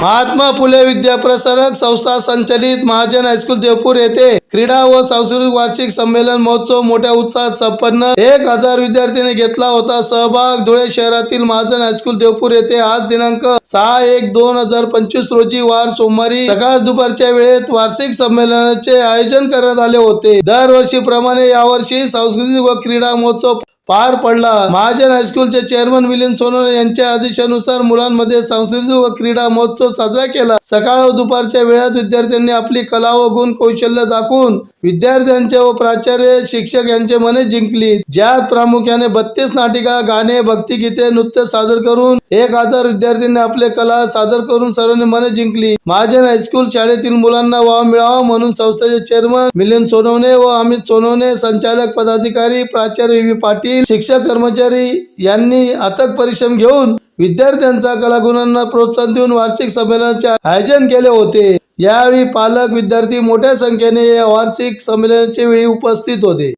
महात्मा फुले विद्याप्रसारक संस्था संचलित महाजन हायस्कूल देवपूर येथे क्रीडा व सांस्कृतिक वार्षिक संमेलन महोत्सव मोठ्या उत्साहात संपन्न. एक हजार विद्यार्थ्यांनी घेतला होता. सहभाग धुळे शहरातील महाजन हायस्कूल देवपूर येथे आज दिनांक सहा एक दोन हजार पंचवीस रोजी वार सोमवारी सकाळ दुपारच्या वेळेत वार्षिक संमेलनाचे आयोजन करण्यात आले होते. दरवर्षीप्रमाणे यावर्षी सांस्कृतिक व क्रीडा महोत्सव पार पडला. महाजन हायस्कूलचे चेअरमन मिलिंद सोनवणे यांच्या आदेशानुसार मुलांमध्ये सांस्कृतिक व क्रीडा महोत्सव साजरा केला. सकाळ व दुपारच्या वेळात विद्यार्थ्यांनी आपली कला व गुण कौशल्य दाखवून विद्यार्थ्यांचे व प्राचार्य शिक्षक यांचे मने जिंकली. ज्यात प्रामुख्याने बत्तीस नाटिका गाणे भक्तिगीते नृत्य सादर करून एक हजार विद्यार्थ्यांनी आपले कला सादर करून सर्वांनी मने जिंकली. महाजन हायस्कूल शाळेतील मुलांना वाव मिळावा म्हणून संस्थेचे चेअरमन मिलिंद सोनवणे व अमित सोनवणे संचालक पदाधिकारी प्राचार्य व्ही. पाटील शिक्षक कर्मचारी यांनी अथक परिश्रम घेऊन विद्यार्थ्यांचा कलागुणांना प्रोत्साहन देऊन वार्षिक संमेलनाचे आयोजन केले होते. यावेळी पालक विद्यार्थी मोठ्या संख्येने या वार्षिक संमेलनाच्या वेळी उपस्थित होते.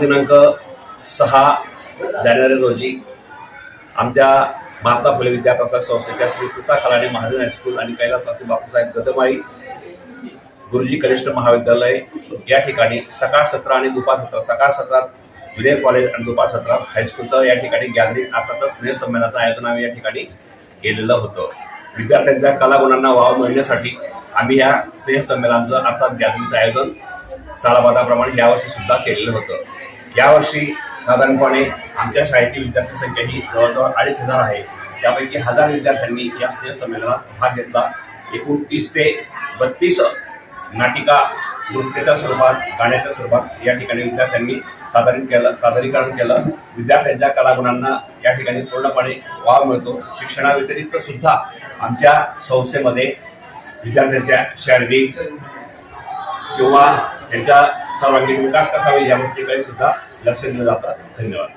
दिनांक सहा जानेवारी रोजी आमच्या महात्मा फुले विद्याप्रसार संस्थेच्या श्री तुता खलाणे महाजन हायस्कूल आणि कैलासवासी बापूसाहेब गदमाई गुरुजी कनिष्ठ महाविद्यालय या ठिकाणी सकाळ सत्र आणि दुपार सत्र सकाळ सत्रात ज्युनियर कॉलेज आणि दुपार सत्रात हायस्कूलचं या ठिकाणी गॅदरिंग अर्थातच स्नेह संमेलनाचं आयोजन आम्ही या ठिकाणी केलेलं होतं. विद्यार्थ्यांच्या कलागुणांना वाव मिळण्यासाठी आम्ही या स्नेह संमेलनाचं अर्थात गॅदरिंगचं आयोजन सालाबादाप्रमाणे यावर्षी सुद्धा केलेलं होतं. यावर्षी साधारणपणे आमच्या शाळेची विद्यार्थी संख्या ही जवळजवळ अडीच हजार आहे. त्यापैकी हजार विद्यार्थ्यांनी या स्नेह संमेलनात भाग घेतला. एकूण तीस ते बत्तीस नाटिका नृत्याच्या स्वरूपात गाण्याच्या स्वरूपात या ठिकाणी विद्यार्थ्यांनी सादरीकरण केलं सादरीकरण केलं. विद्यार्थ्यांच्या कलागुणांना या ठिकाणी पूर्णपणे वाव मिळतो. शिक्षणाव्यतिरिक्त सुद्धा आमच्या संस्थेमध्ये विद्यार्थ्यांच्या शारीरिक किंवा त्यांचा सर्वांगीण विकास कसा होईल या गोष्टीकडे सुद्धा लक्ष दिलं जातं. धन्यवाद.